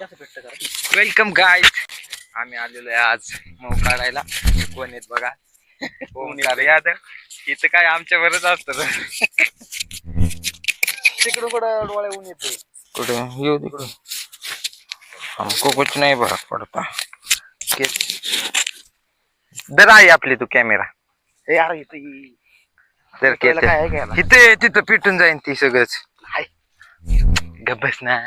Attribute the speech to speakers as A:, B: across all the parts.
A: Welcome guys आम्ही आलेलो आहे आज मऊ काढायला. कोण आहेत बघा? ओमकार यादव इथं काय आमच्या बरंच असतं
B: तिकडून कुठं डोळे ऊन येते
A: कुठे? येऊ तिकडून हमको कुछ नाही बघा पडता. दर आहे आपली तू कॅमेरा
B: हे यार इथं
A: तर? इथे तिथं पिटून जाईन ती सगळंच.
B: हाय.
A: गब्बस ना.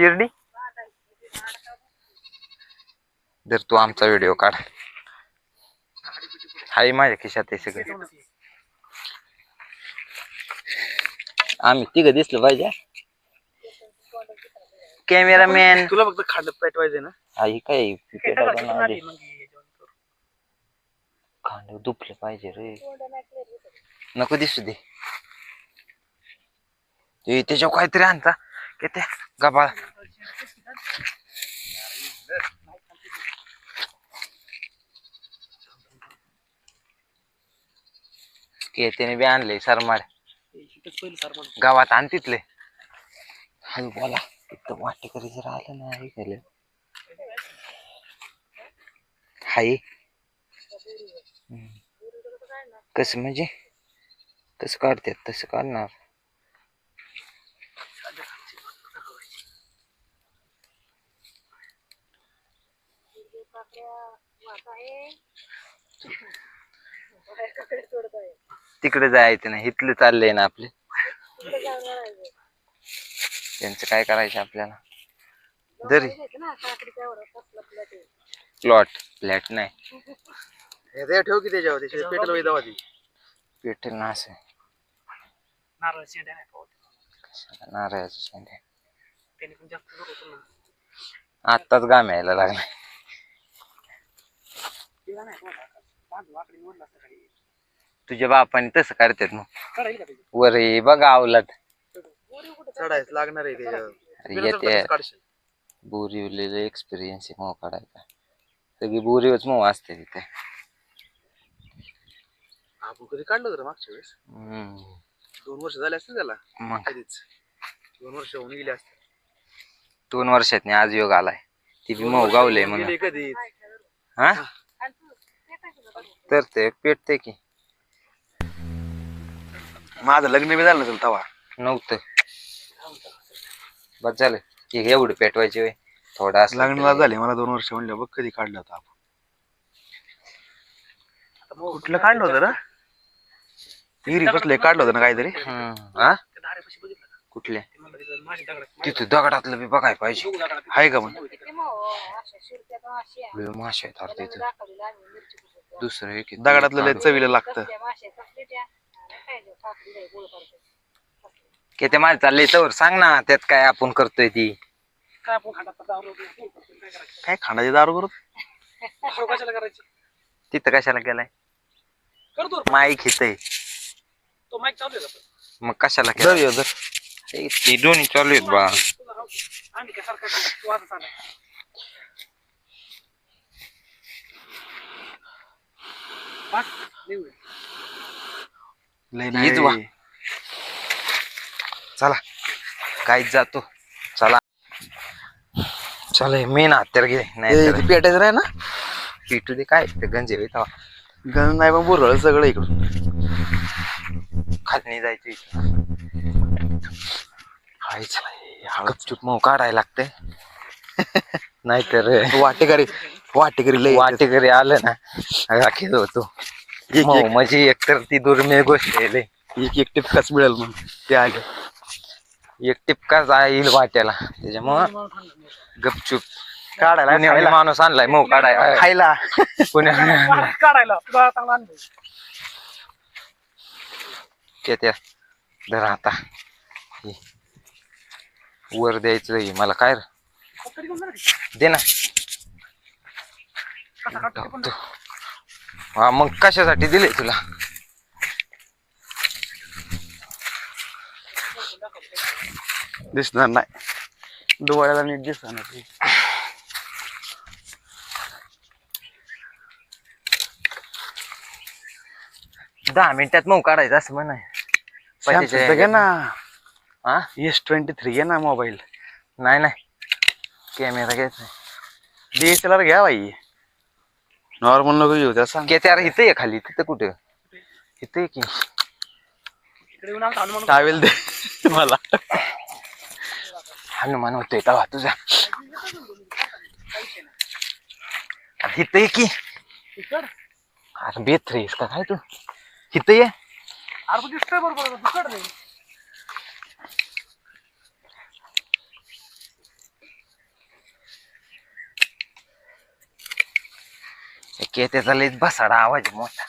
A: शिर्डी? जर तू आमचा व्हिडिओ काढ. हाय माझ्या खिशात आहे सगळं. आम्ही तिघ दिसलं पाहिजे. कॅमेरामॅन
B: तुला फक्त खांड पेटवायचे ना.
A: आई काय. खांड दुपले पाहिजे रे. नको दिसू दे. ते त्याच्यावर काहीतरी आणता. किती? गबाळ. त्याने बी आणले सरमाड.
B: हे इथंच
A: गावात आण तिथले. हळू बोला इथं वाटेकरी जर आलं ना हे केलं हाय. कसं म्हणजे? कसं काढतात? तसं काढणार. तिकडे जायचं नाही इथलं चाललंय ना आपले. त्यांचं काय करायचं आपल्याला? जरी. प्लॉट फ्लॅट नाही.
B: हे ठेव की त्याच्यावर त्याच्या पेटल वैदा
A: पेटेल ना असं.
B: शेंड्या.
A: नारळाचं शेंडे
B: त्याने पण जास्त जोर होतो ना
A: आत्ताच गाम यायला लागलाय
B: नाही निवडलं असतं खाली.
A: तुझ्या बापाने तसं करतात मग.
B: काढा येईल का त्याची?
A: वर बघा
B: चढायचं लागणार आहे त्याच्यावर
A: येते.
B: काढशील.
A: बोरिवलेलं एक्सपिरियन्स आहे मऊ काढायचा. सगळी बोरीवच मऊ असते तिथे.
B: आपण कधी काढलं होतं मागच्या वेळेस?
A: हम्म.
B: दोन वर्ष झाले असतील त्याला?
A: मग.
B: कधीच. दोन वर्ष होऊन गेले असतील.
A: दोन वर्षात आज योग आलाय. ती बी मऊ गावलंय म्हणून
B: गेले कधीच.
A: हा. तर ते पेटते की.
B: माझं लग्न बी झालं नसेल तवा.
A: नव्हतं. बस झालं. हे एवढं पेटवायचे होय. थोडं असलं
B: लग्नाला
A: तरी.
B: झाले. मला दोन वर्ष म्हणलं बघ कधी काढलं होतं आपण. कुठलं काढलं होतं ना विहिरी कसलं काढलं होतं ना काहीतरी?
A: हम्म. हा कुठले? तिथं दगडातलं बी बघाय पाहिजे.
B: आहे का मग?
A: माशा आहेत अरे तिथं दुसरं एक.
B: दगडातलं लय चवीला लागतं.
A: किती माल चालले तर सांग ना त्यात काय आपण करतोय ती.
B: काय खाण्याची दारू करत?
A: तिथं कशाला गेलाय माईक हितय मग कशाला केलं
B: जाऊया जर
A: ती दोन्ही चालू आहेत बा.
B: लय
A: हीच वा.
B: नाही
A: चला. गाईत जातो चला. चला मेन हत्यार घे. नाही तर
B: ते पेटायचं नाही ना.
A: पिटू दे काय? ते गंजे होय तेव्हा.
B: गण नाही पण बोरळ सगळं इकडून.
A: खाली जायचं इथं. हायच गपचूप मग काढायला लागते नाहीतर
B: वाटेकरी. वाटेकरी लय
A: वाटे घरी आलं ना. राखील होतो.
B: एक
A: मऊ
B: एक
A: एकतर ती दुर्मिळ गोष्ट आहे लय.
B: एक एक टिपकाच मिळेल मग ते आले
A: एक टिपका जाईल वाट्याला त्याच्यामुळं गपचूप
B: काढायला खायला.
A: माणूस आणलाय मऊ काढाय
B: खायला
A: आणलाय.
B: काढायला तुला चांगला अनुभव.
A: ते त्या धर आता हे. वर द्यायचं हे मला काय रे?
B: जाणार आहे?
A: दे ना
B: कसा काढतो ते पण
A: तो. हा मग कशासाठी दिले तुला?
B: दिसणार नाही. डोळ्याला नीट दिसणार नाही.
A: दहा मिनिटात मऊ काढायचं असं म्हणाय.
B: Samsung चा घे ना.
A: हा?
B: एस ट्वेंटी थ्री घे ना मोबाईल
A: नाही नाही. कॅमेरा घ्यायचा
B: डीएसएलआर घ्या बाई. नॉर्मल नको घेऊ त्या सांग.
A: त्याच्यावर इथं आहे खाली तिथं कुठं? इथं की.
B: टावेल दे मला.
A: हनुमान होतोय तेव्हा तुझा. अरे इथं की. अरे बेत रेस का काय तू? इथं ये. के त्याचा लयच बसाडा आवाज आहे मोठा.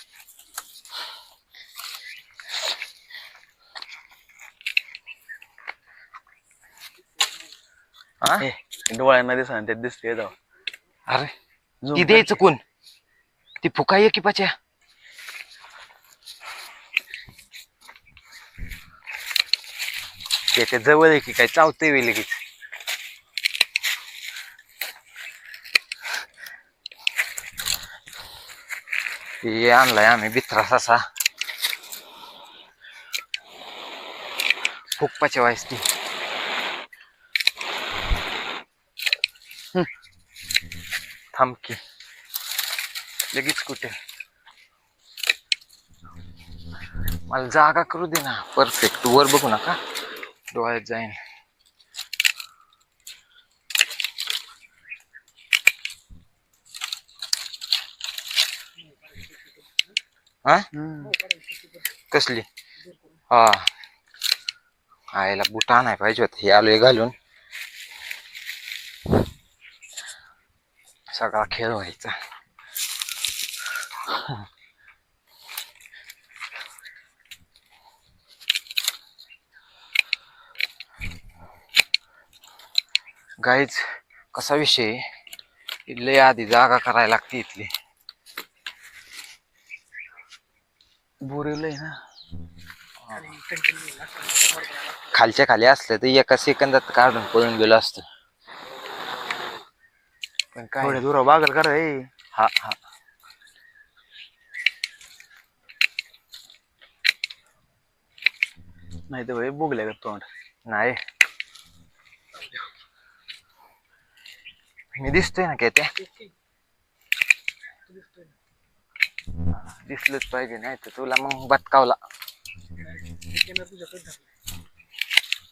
A: हा?
B: ए, डोळ्यांना दिसा ते दिसते जाऊ
A: अरे
B: Zoom
A: ती द्यायचं कोण? ती फुकाई की पाच्या? त्याच्याजवळ आहे की काय चावतंय वेळ लगेच. हे आणलाय आम्ही बित्रा ससा फुकपाच्या वायस ती. थांबकी लगेच कुठे? मला जागा करू दे ना. परफेक्ट वर बघू नका. डोळ्यात जाईन. हा. कसली? हा. आईला बुट आणाय पाहिजे होत. हे आलोय घालून. सगळा खेळ व्हायचा. गाईच कसा विषय? लय आधी जागा करायला लागते इथली.
B: बोरेल आहे ना.
A: खालच्या खाली असलं तर एका सेकंदात काढून पळून गेलो असतो. पण काय?
B: दूर बागल करा
A: हा. हा
B: नाही तर बुगल्या का तोंड.
A: नाही. मी दिसतोय ना काय त्या दिसलंच पाहिजे नाही तर तुला मग बतकावला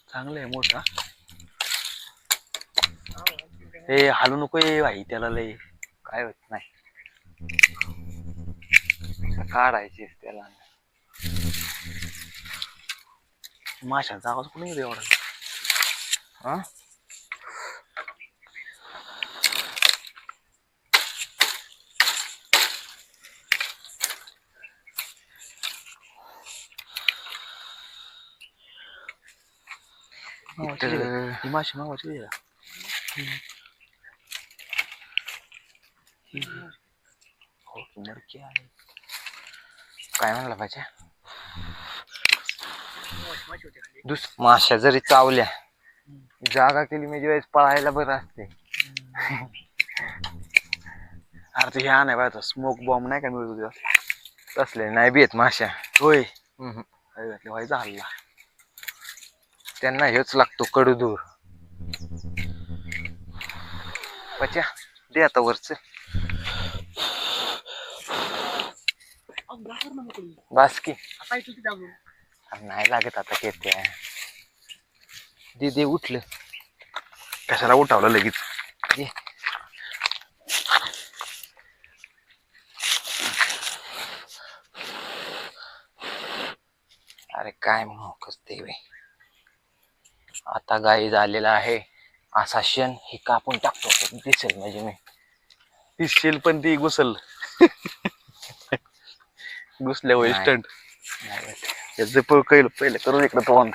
B: चांगलं आहे मोठा. हे हालू नको ए भाई त्याला लय.
A: काय होत नाही. काढायची त्याला.
B: माशांचा आवाज कुणी येतो एवढा?
A: हा?
B: मावाची आहे. ही माशी मावाची आहे. हो की मडकी आहे.
A: काय म्हणलं पाहिजे दुस माश्या जरी चावल्या जागा केली म्हणजे वेळेस पळायला बरं असते
B: अरे ते हे आणाय पाहिजे स्मोक बॉम्ब नाही का मिळत होते?
A: तसले नाही बेत माश्या.
B: होय.
A: हम्म.
B: अरे घातले व्हायचा हल्ला
A: त्यांना हेच लागतो कडूदूर. पच्या दे आता वरच. बास की. अरे नाही लागत आता केत्या दे दे उठलं.
B: कशाला उठावलं लगेच?
A: दे. अरे काय मोकच ते बे. आता गाई झालेला आहे. असा क्षण हे कापून टाकतो. दिसेल म्हणजे मी.
B: शेल पण ती घुसल. घुसल्या होईल
A: नाही.
B: स्टंट
A: नाही भेटत.
B: याचं प- कैल पहिले करून इकडं तोंड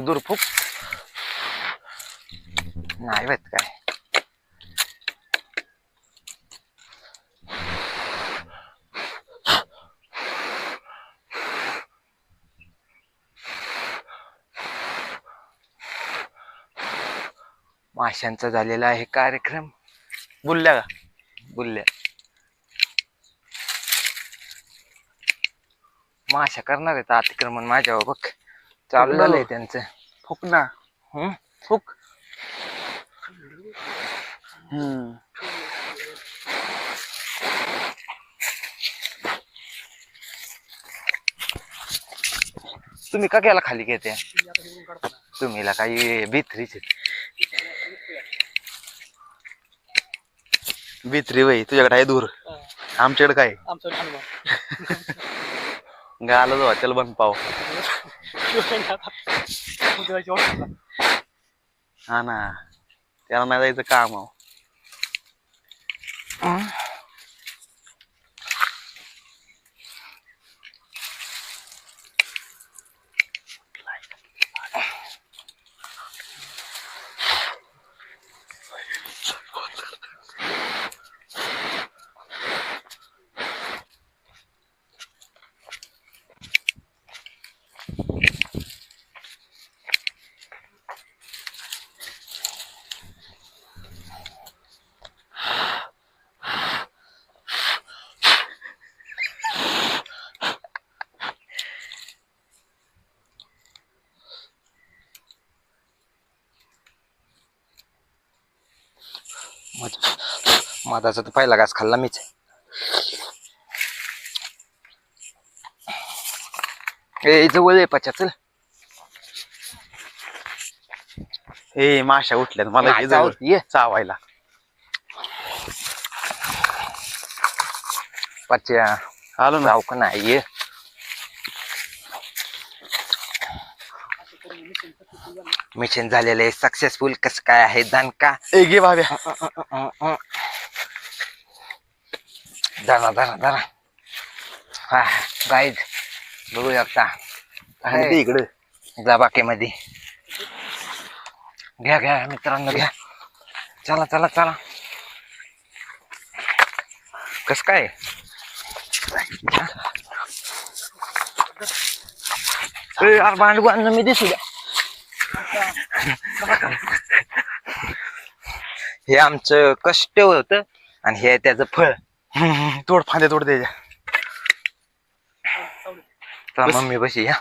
A: दूर फुक. नाही होत काय. माशांचा झालेला आहे कार्यक्रम.
B: बुलल्या का?
A: बुलल्या. माशा करणार आहेत अतिक्रमण माझ्यावर बघ. चालू
B: कुठलं?
A: झालंय त्यांचं.
B: फुक ना
A: हम्म
B: फुक. हम्म
A: तुम्ही का केला खाली घेते? तुम्हीला काही भीतरीच
B: बित्री वय तुझ्याकडे आहे दूर आमच्याकडे काय?
C: आमचं हनुमान
B: गाला जाऊ बंद पाव हा ना त्याला नाही जायचं काम
A: मधाचा तर पहिला घास खाल्ला मीच ए जवळ आहे पचा चल.
B: ए माशा उठल्यात. मला
A: नाही, जाऊ, ये.
B: चावायला.
A: पच्या
B: आलो ना.
A: जाऊ का नाही ये. मिशन झालेलं आहे. सक्सेसफुल कसं काय आहे दणका
B: ए गे भाव्या.
A: धरा धरा धरा हा गाईज बघू शकता
B: ते इकडे.
A: जा बाकेमध्ये. घ्या घ्या मित्रांनो घ्या. चला चला चला. कस काय? यार भांडू आणलं मी दिसू द्या. हे आमचं कष्ट होत आणि हे त्याचं फळ.
B: तोड फांदे तोड द्यायच्या.
A: मम्मी बशी या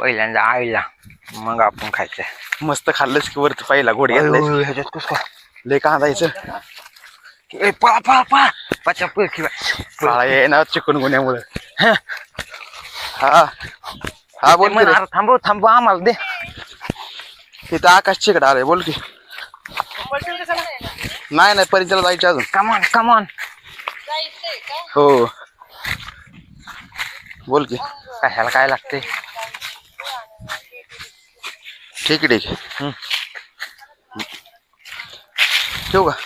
A: पहिल्यांदा आईला मग आपण खायचं
B: मस्त खाल्लंस की वरती पहिला गोड
A: ह्याच्यात कस काय?
B: लय कांदायचं.
A: ए पळा
B: चिकन गुन्ह्यामुळे. हा. हा. बोल की रे.
A: थांबव थांबव आम्हाला दे.
B: इथं आकाश चिकट आलंय बोल की. नाही नाही परिचयाला जायचं अजून.
A: कमॉन कमॉन
B: हो. बोल की.
A: कशाला काय लागते?
B: ठीक आहे ठीक आहे. हम्म. ठेवू का?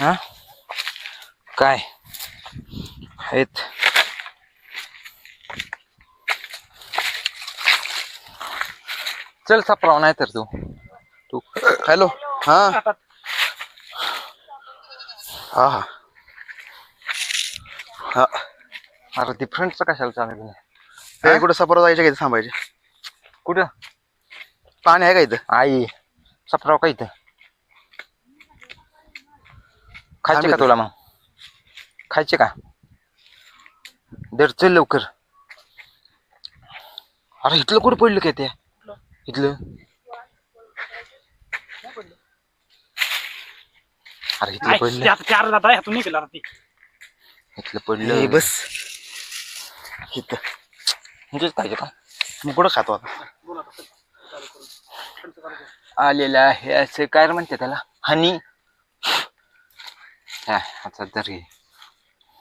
A: हा? काय? आहेत. चल सापराव नाही तर तू
B: तू. हॅलो हा. हा हा. हा.
A: अरे ती फ्रंटचं कशाला चालेल
B: ते कुठं सफर जायचं का इथं थांबायचे.
A: कुठं?
B: पाणी आहे का इथं?
A: आई सपराव का इथं? खायचे का तुला मग? खायचे का? दर चल लवकर. अरे इथलं कुठं पडलं काय ते? इथलं? अरे इथलं पडलं.
C: चार जाता ह्यातून निघाला ती
A: इथलं
B: ए,
A: पडलं
B: बस. इथं.
A: खायचे का?
B: मग कुठं खातो आता.
A: आलेलं आहे असं. काय रे म्हणते त्याला? हनी. हा, आता तर हे.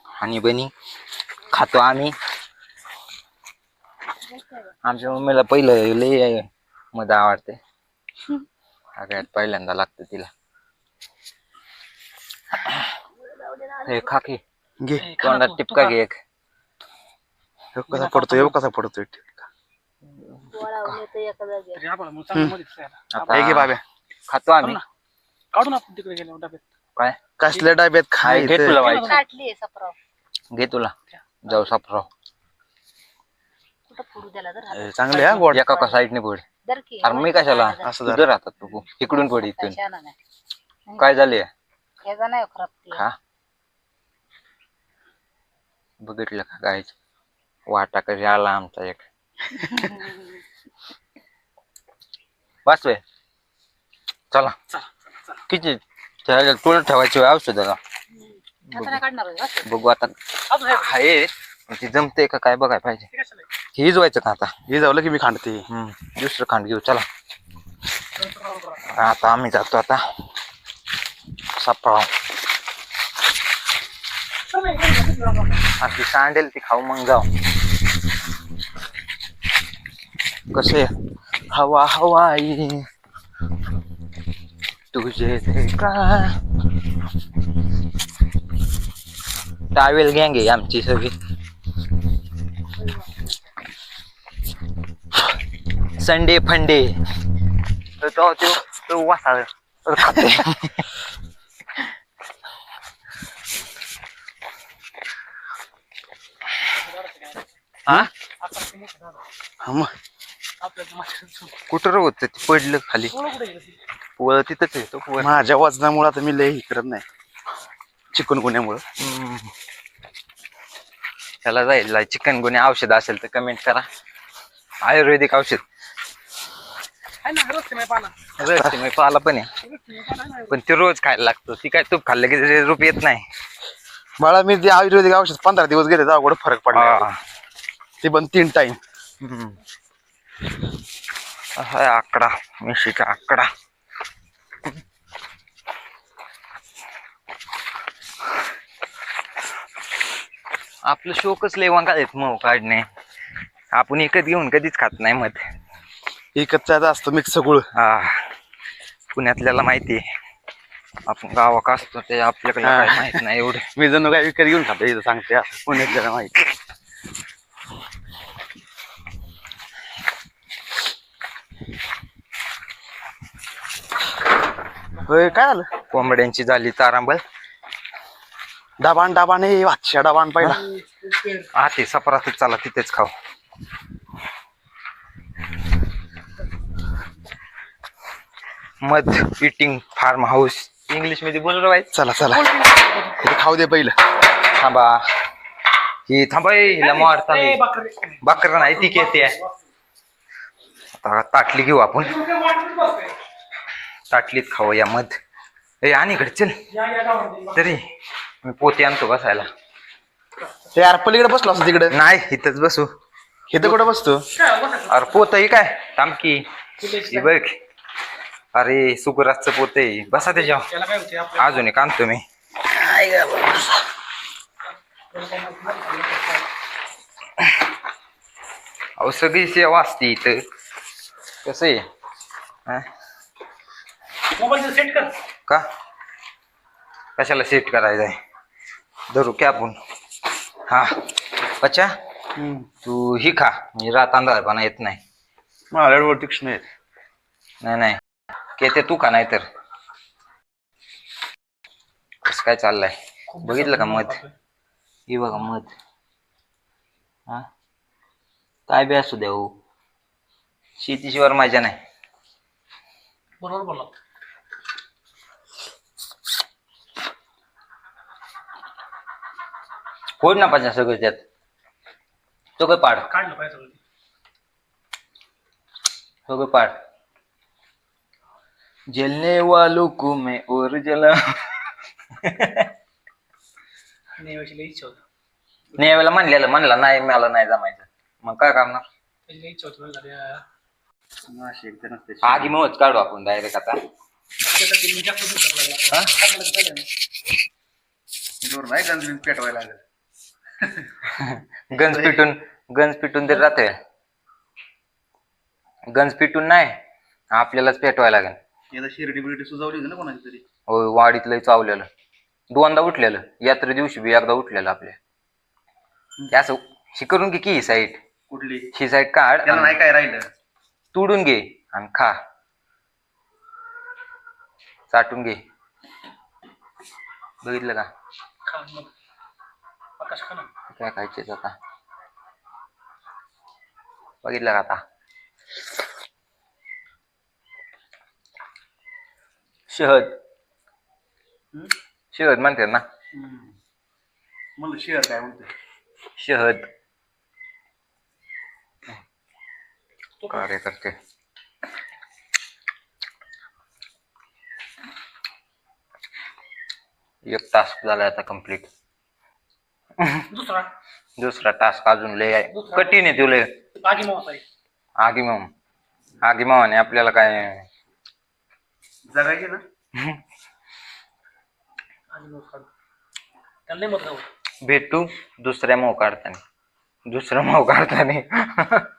A: हनी बनी. खातो आम्ही. आमच्या मम्मीला पहिलं लय मध आवडते. सगळ्यात पहिल्यांदा लागतं तिला. हे खा की.
B: घे.
A: तोंडात टिपका घे एक.
B: कसा पडतोय ह्यो कसा पडतोय.
A: आता
B: हे घे बाब्या.
A: खातो आम्ही.
D: काढून आपण तिकडे गेलो डब्यात.
A: काय?
B: कसल्या डब्यात
A: हाय, घे तुला
C: काटली सपराव.
A: घे तुला. जाऊ सापराव.
C: कुठं फोडू द्याला तर
B: ए, चांगले हा गोड.
A: एका का साईडने पड
C: की.
A: अरे मी कशाला?
B: असं जरा.
A: राहतात तू. इकडून पड इथून
C: कशाला नाही
A: काय झाले
C: ह्याचा नाही खराब ते.
A: खा. बघितलं का काय वाटा कधी आला आमचा एक. बस वे. चला.
D: चला चला चला.
A: किती? त्याला तुला ठेवायची वेळ औषधाला
C: आता नाही काढणार होय, बस.
A: बघू आता.
D: आहे
A: ती जमते का काय बघाय पाहिजे? हेच व्हायचं का आता?
B: हे जावलं की मी खांडते.
A: हम्म. दुसरं खांड घेऊ चला. आता आम्ही जातो आता. सापळा ती सांडेल ती खाऊ मग जाऊ. कसे? हवा हवाई. तुझे देखा टावेल गँग आहे आमची सगळी. संडे फंडे तो तो तो वासा खाते हा.
B: हा मग.
A: कुठं होतं ते पडलं खाली.
D: पोळं
A: तिथंच आहे तो पोळ.
B: माझ्या वजनामुळे आता मी लय हे करत नाही. चिकन गुन्ह्यामुळं.
A: त्याला जाईल चिकन गुन्हे औषध असेल तर कमेंट करा. आयुर्वेदिक औषध.
D: रस्ते
A: पाला पण आहे. पण ते रोज खायला लागतो. ती काय तूप खाल्लं की रूप येत नाही.
B: बाळा मी ते आयुर्वेदिक औषध पंधरा दिवस गेले तर अवघड फरक पडला. ते पण तीन टाइम
A: आकडा मिशीचा आकडा आपलं शोकच वांगा आहेत मग काढणे. आपण एकच घेऊन कधीच खात नाही मध
B: एकच असतो मिक्स गुळ
A: हा. पुण्यातल्याला माहिती आपण गावाक असतो ते आपल्याकडे. काय माहीत नाही एवढं.
B: मी जणू काय विकत घेऊन खातो इथं सांगते. पुण्यातल्याला माहिती होय काय आलं
A: कोंबड्यांची झाली तारांबळ.
B: डाबान डाबान हे वाच्या डाबान पहिला.
A: हा ते सपरातच चला तिथेच खाऊ. मध इटिंग फार्म हाऊस इंग्लिशमध्ये बोल रे बाई.
B: चला चला. हे खाऊ दे पहिलं.
A: थांबा. ही थांबा ए, हिला मारता.
D: बकरे.
A: नाही ती येते आता ताटली घेऊ आपण. ताटलीत खाऊ या मध. ए आणि इकडे चल. तरी मी पोते आणतो बसायला.
B: ते यार पलीकडे बसलो असं तिकडे.
A: नाही इथंच बसू.
B: इथं कुठं बसतो?
A: अरे पोत ही काय थांबकी ही बघ. अरे सुगराजचं पोत आहे. बसा
D: काय आपल्या
A: अजून एक आणतो मी. अहो सगळी सेवा असते इथं. कसं आहे? हा?
D: मोबाईल सेट कर.
A: का? कशाला सेट करायचं आहे? धरू की आपण? हा. अच्छा तू ही खा. मी रात अंधारपणा येत नाही.
B: माझ्यावर तीक्ष्ण आहेत.
A: नाही नाही. केते तू का नाही तर कसं काय चाललंय? बघितलं का मध? ही बघा मध. हा? काय बी असू द्या हो. शेतीशिवाय माझ्या नाही.
D: बरोबर बोलला.
A: फोड ना पाहिजे सगळं त्यात. तो काय पाड.
D: काढलं पाहिजे सगळं.
A: सगळं पाड. जलने वालों को मैं और जला।
D: नेवायची लई इच्छा होती.
A: नाही म्हणलेलं म्हणलं नाही मला नाही जमायचं. मग काय करणार?
D: त्याची इच्छा होती म्हणलं त्या-
A: आधी मग काढू आपण डायरेक्ट आता.
D: त्यासाठी मी जास्त दिवस लागला.
A: हा?
D: टाकलं तर चालेल.
B: पेटवायला लागेल?
A: गंज पिटून गंज पिटून तरी राहते गंज पिटून नाही आपल्यालाच पेटवायला लागेल.
B: एकदा शिर्डी बिर्डी सुजावली होती ना कोणाची तरी.
A: होय वाडीतलंय चावलेलं. दोनदा उठलेलं. यात्रे दिवशी बी एकदा उठलेलं आपल्या ते असं करून घे की ही साईड.
B: कुठली?
A: ही साईड काढ
B: त्याला
A: आणि
B: नाही काय राहिलं.
A: तुडून घे आणि खा. चाटून घे. बघितलं का?
D: खा मग आकाश खा ना.
A: काय खायचे आता? बघितलं का आता? शहद? शहद म्हणते ना.
B: मला शेअर काय म्हणते?
A: शहद.
D: तो खा.
A: कार्य करते. एक टास्क झालाय आता कंप्लीट
D: दुसरा.
A: दुसरा टास्क अजून लय आहे. कठीण आहे तुले.
D: मावस आहे
A: आगी माम. आगी मामाने आपल्याला काय
B: जगायचे ना?
D: आगी मावस काढ त्याला नाही मत गाव
A: भेटू दुसऱ्या माव काढताना दुसरा माव काढताना